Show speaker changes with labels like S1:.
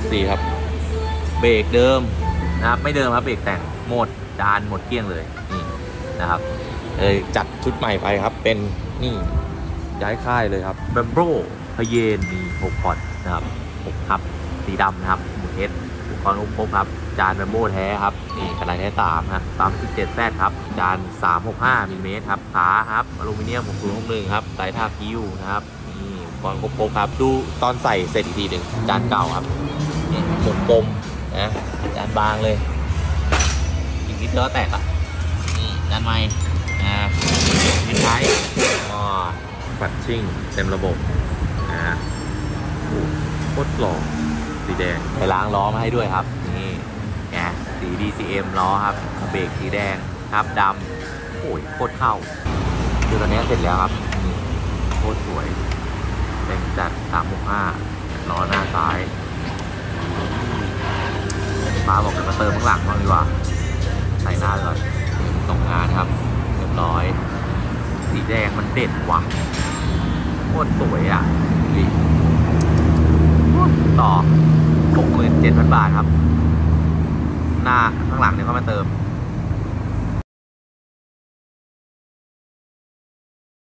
S1: FC ครับ เบรกเดิมนะครับ ไม่เดิมครับเบรกแต่งหมดจานหมดเกลี้ยงเลยนี่นะครับเลยจัดชุดใหม่ไปครับ เป็นนี่ย้ายค่ายเลยครับแบมโบพเยนมี6พอร์ตนะครับ6ครับสีดำนะครับหมูเทสอุปกรณ์ครบครับ จานแบมโบแท้ครับนี่กระดาษแท้สามฮะสามสิบเจ็ดแซดครับ จานสามหกห้ามิลลิเมตรครับขาครับอลูมิเนียมหกศูนย์หกหนึ่งครับสายทาคิวนะครับนี่อุปกรณ์ครบครับ ดูตอนใส่เสร็จอีกทีหนึ่งจานเก่าครับ หมุนกลมนะจานบางเลยอีกนิดเดียวก็แตกอะนี่จานใหม่นะทิ้งท้ายอ๋อฟัดชิ่งเต็มระบบนะโอ้โคตรหล่อสีแดงไปล้างล้อมาให้ด้วยครับ นี่ไงสี DCM ล้อครับเบรกสีแดงครับดำโอ้ยโคตรเข้าคือตอนนี้เสร็จแล้วครับนี่โคตรสวยแต่งจัด365ล้อหน้าซ้าย ฟ้าบอกจะมาเติมข้างหลังบ้างดีกว่า ใส่หน้าก่อนส่งงานครับ เรียบร้อย สีแดงมันเด็ดว่ะโคตรสวยอะดิต่อ67,000บาทครับ หน้าข้างหลังเนี่ยก็มาเติม